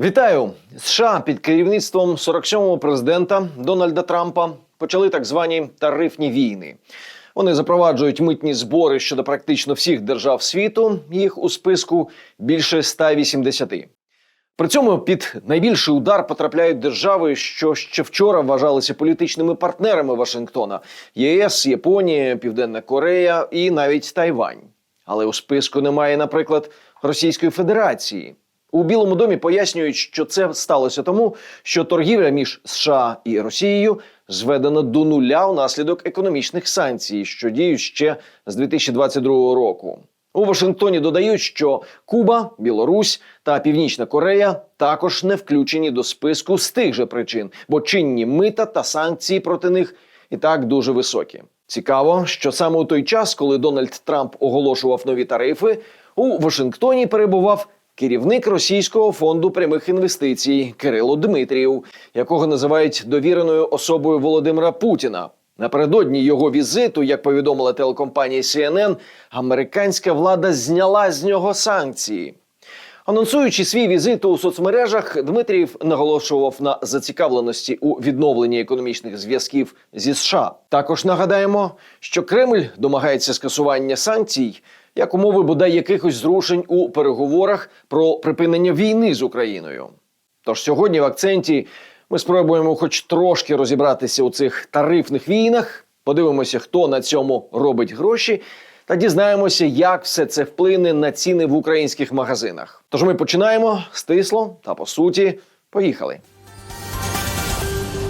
Вітаю! США під керівництвом 47-го президента Дональда Трампа почали так звані тарифні війни. Вони запроваджують митні збори щодо практично всіх держав світу. Їх у списку більше 180. При цьому під найбільший удар потрапляють держави, що ще вчора вважалися політичними партнерами Вашингтона: ЄС, Японія, Південна Корея і навіть Тайвань. Але у списку немає, наприклад, Російської Федерації. У Білому домі пояснюють, що це сталося тому, що торгівля між США і Росією зведена до нуля внаслідок економічних санкцій, що діють ще з 2022 року. У Вашингтоні додають, що Куба, Білорусь та Північна Корея також не включені до списку з тих же причин, бо чинні мита та санкції проти них і так дуже високі. Цікаво, що саме у той час, коли Дональд Трамп оголошував нові тарифи, у Вашингтоні перебував керівник Російського фонду прямих інвестицій Кирило Дмитрієв, якого називають довіреною особою Володимира Путіна. Напередодні його візиту, як повідомила телекомпанія CNN, американська влада зняла з нього санкції. Анонсуючи свій візит у соцмережах, Дмитрієв наголошував на зацікавленості у відновленні економічних зв'язків зі США. Також нагадаємо, що Кремль домагається скасування санкцій як умови бодай якихось зрушень у переговорах про припинення війни з Україною. Тож сьогодні в акценті ми спробуємо, хоч трошки розібратися у цих тарифних війнах, подивимося, хто на цьому робить гроші, та дізнаємося, як все це вплине на ціни в українських магазинах. Тож ми починаємо стисло та по суті. Поїхали.